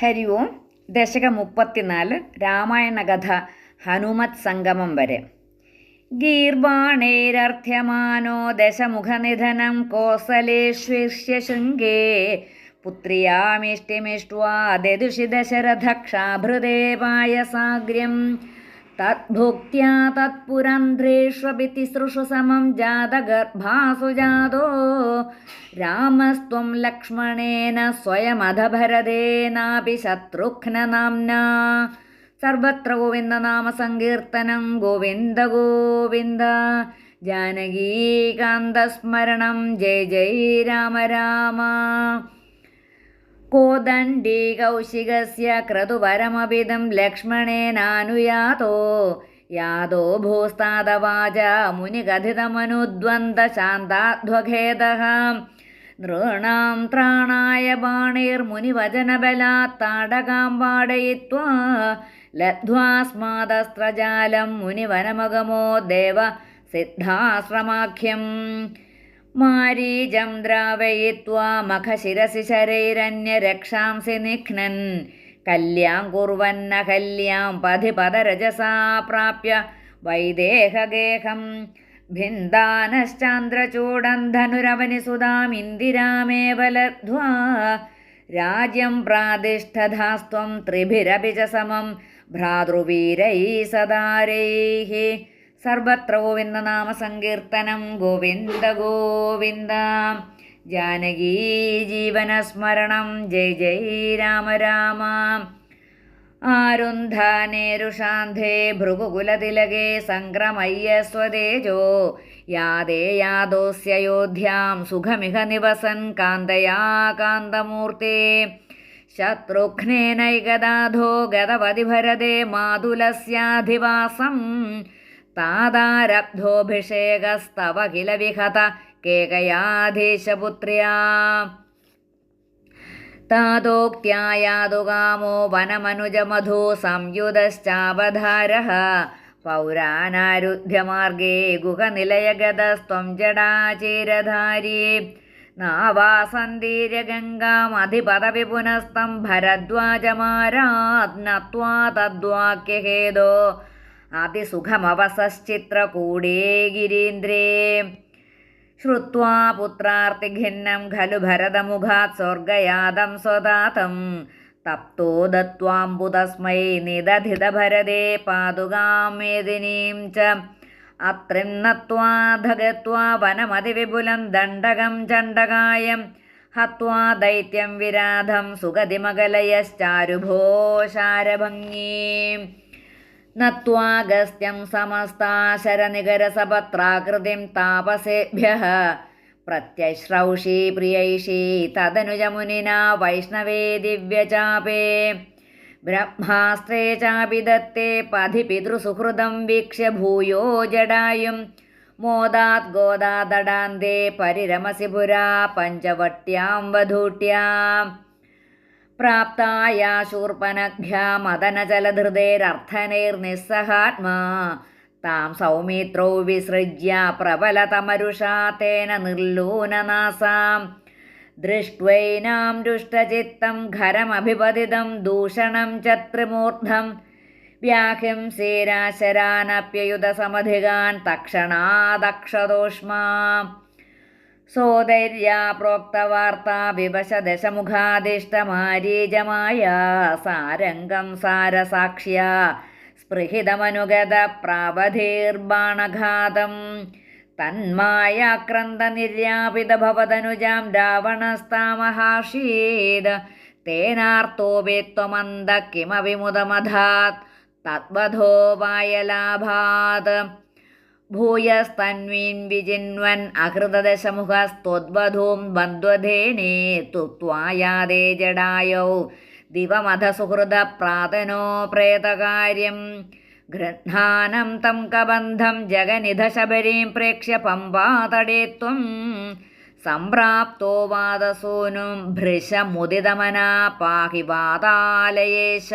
ഹരി ഓം ദശകം മുപ്പത്തിനാല് രാമായണ കഥ ഹനുമത് സംഗമം വരെ. ഗീർബാണൈരർത്ഥ്യമാനോ ദശമുഖനിധനം കോസലേഷ്വിഷ്യ ശൃംഗേ പുത്രിയാമിഷ്ടിമിഷ്ട്വാ ദദുഷി ദശരഥക്ഷാഭൃതേ പായസാഗ്ര്യം. തദ്ഭുക്ത്യാ തത്പുരന്ധ്രേഷ്വപി തിസൃഷു സമം ജാതഗർഭാസു ജാതോ. രാമസ്ത്വം ലക്ഷ്മണേന സ്വയമധഭരതേനാപി ശത്രുഘ്നനാംന സർവത്ര ഗോവിന്ദ നാമസങ്കീർത്തനം ഗോവിന്ദ ഗോവിന്ദ. ജാനകീകാന്തസ്മരണം ജയ ജയ രാമ രാമ. കോദണ്ഡീ കൗശികസ്യ ക്രതുവരമപിതം ലക്ഷ്മണേനാനുയാതോ യാതോ ഭൂസ്താദവാച മുനികഥിതമനുദ്വന്ദ്ശാന്താധ്വഖേദः നൃണാം ത്രാണായ ബാണൈർമുനിവചനബലാत् താടകാം പാടയിത്വാ ലബ്ധ്വാസ്മാദസ്ത്രജാലം മുനിവനമഗമോ ദേവ സിദ്ധാശ്രമാഖ്യം മാരീജം ദ്രാവയിത്വാ മഖശിരസി ശരൈരന്യരക്ഷാംസി നിഘ്നൻ കല്യാം കുർവന്ന കല്യാം പഥി പദരജസാ പ്രാപ്യ വൈദേഹഗേഹം. ഭിന്ദാനശ്ചാന്ദ്രചൂടം ധനുരവനി സുതാമിന്ദിരാമേവ ലബ്ധ്വാ രാജ്യം പ്രാതിഷ്ഠധാസ്ത്വം ത്രിഭിരപി സമം ഭ്രാതൃവീരൈ സദാരൈः സർവത്ര നാമസങ്കീർത്തനം ഗോവിന്ദ ഗോവിന്ദ. ജാനകീ ജീവനസ്മരണം. ജയ ജയ രാമ രാമ. ആരുന്ധാനേരുഷാന്ധേ ഭൃഗുകുലതിലകേ സംക്രമയ്യ സ്വദേജോ യാദേ യാദോസ്യയോധ്യാം സുഖമിഹ നിവസൻ കാന്തയാ കാന്തമൂർത്തേ. ശത്രുഘ്നേനൈകദാധോ ഗതവതി ഭരതേ മാതുലസ്യാധിവാസം. താതാരബ്ധോഭിഷേകസ്തവ കില വിഹത കേകയാധീശപുത്ര്യാ. താതോക്ത്യായാതുകാമോ വനമനുജമധു സംയുതശ്ചാവധാരः പൗരാനാരുദ്ധ്യമാർഗേ ഗുഹനിലയഗതസ്ത്വം ജടാചീരധാരി. നാവാസന്തീര്യഗംഗാമധിപദവി പുനസ്തം ഭരദ്വാജമാരാത് നത്വാ തദ്വാക്യഹേതോ അതിസുഖമവസശ്ചിത്രകൂടേ ഗിരീന്ദ്രേ ശ്രുവാ പുത്രാർത്തിഘിന്നം ഖലു ഭരതമുഖാത് സ്വർഗയാദം സ്വദാതം. തപ്തോ ദത്വാംബുതസ്മൈ നിദധിത ഭരതേ പാതുകാം മേദിനീം ച. അത്രിം നത്വാ വനമതിവിപുലം ദണ്ഡകം ചണ്ഡകായം. ഹത്വാ ദൈത്യം വിരാധം സുഗതിമകലയശ്ചാരുഭോഷാരഭംഗീം. नत्वागस्त्यं समस्ताशरनिगरसपत्राकृतिं तापसेभ्यः। प्रत्यश्रौषी प्रियैषी तदनुजमुनिना वैष्णवे दिव्यचापे। ब्रह्मास्त्रे चापि दत्ते पथि पितृसुहृदं वीक्ष्य भूयो जडायुं। मोदात् गोदादडान्ते परिरमसि पुरा पञ्चवट्यां वधूट्याम् പ്രാപ്തായ ശൂർപ്പനഘ്യാ മദനജലധൃതേരർത്ഥനൈർനിസ്സഹാത്മാ താം സൗമിത്രോ വിസൃജ്യ പ്രബലതമരുഷാ തേന നിർലൂനനാസാം. ദൃഷ്ട്വൈനാം ദുഷ്ടചിത്തം ഖരമഭിപതിതം ദൂഷണം ച ത്രിമൂർധം വ്യാഹിംസീരാശരാനപ്യയുധസമധികാൻ തക്ഷണാദക്ഷദോഷ്മാ സോദര്യാ പ്രോക്തവാർത്താ വിവശദശമുഖാദിഷ്ടമാരീജമായ സാരംഗം സാരസാക്ഷ്യ. സ്പൃഹിതമനുഗത പ്രാവധീർബാണഘാതം. തന്മായാക്രന്ത രാവണസ്താമഹാഷീത് തേനാർത്തോപി ത്വമന്ത കിമവിമുദമധാത്. തദ്വധോപായലാഭാത് ഭൂയസ്തന്വീൻ വിജിന്വൻ അഹൃതദശമുഖസ്ത്വദ്വധൂം ബന്ധ്വധേനേ തുത്വായാദേ ജടായൗ ദിവമധസുഹൃദ പ്രാതനോ പ്രേതകാര്യം ഗൃഹാനം തം കബന്ധം ജഗനിധശബരീം പ്രേക്ഷ്യ പമ്പാതടേത്വം സംപ്രാപ്തോ വാദസൂനും ഭൃശമുദിതമനാ പാഹി വാതാലയേശ